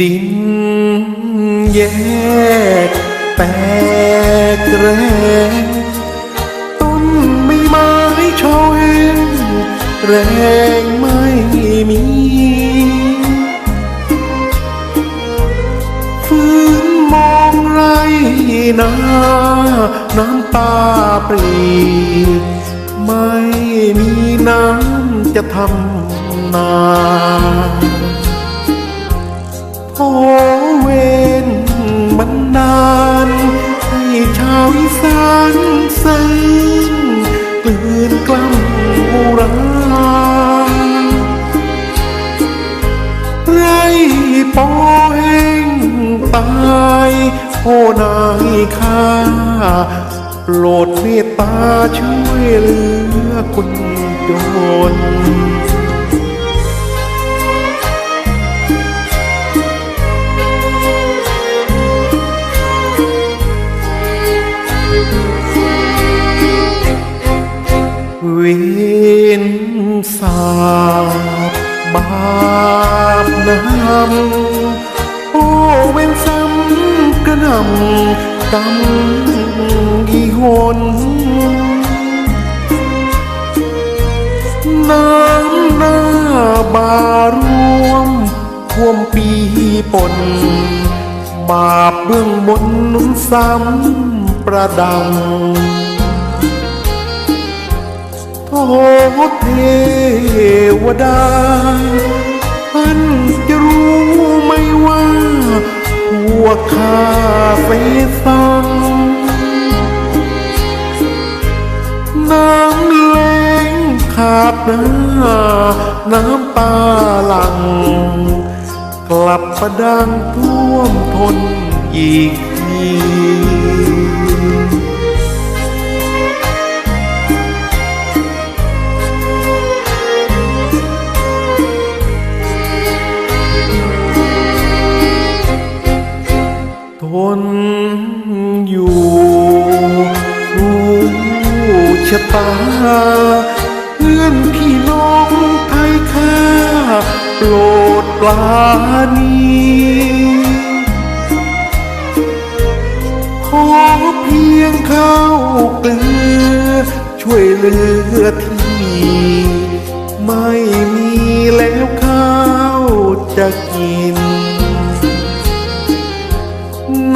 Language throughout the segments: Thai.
ดินแยกแตกแรงต้นไม่ไม้โชยแหงแรงไม่มี ฟื้นมองไรนาน้ำตาปรี ไม่มีน้ำจะทำนา โอ้นายข้าโปรดเมตตาช่วยเหลือคนจนเวีนสาบบาปน้ำโอ้เว้นซ้ำ ระนำกำอีหนน้ำหน้าบารวมท่วมปีปน บาปเบื้องบนนุนซ้ำประดังโทเทวดาท่านจะรู้ไหมว่าพวกข้า ไฟฟังน้ำแรงขาดหน้าน้ำปลาหลัง กลับประดังท่วมทนอีกที ชะตา เพื่อนพี่น้องไทยข้าโปรดปรานีขอเพียงข้าวเกลือ ช่วยเหลือที่ไม่มีแล้วข้าวจะกิน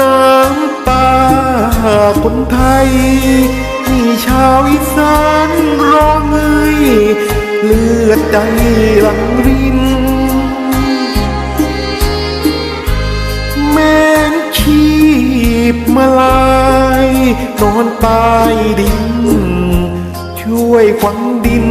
น้ำตาคนไทย มีชาวอีสานร้องไห้เลือดใจหลังริน แม่นชีพมาลายนอนตายดิน ช่วยฝังดิน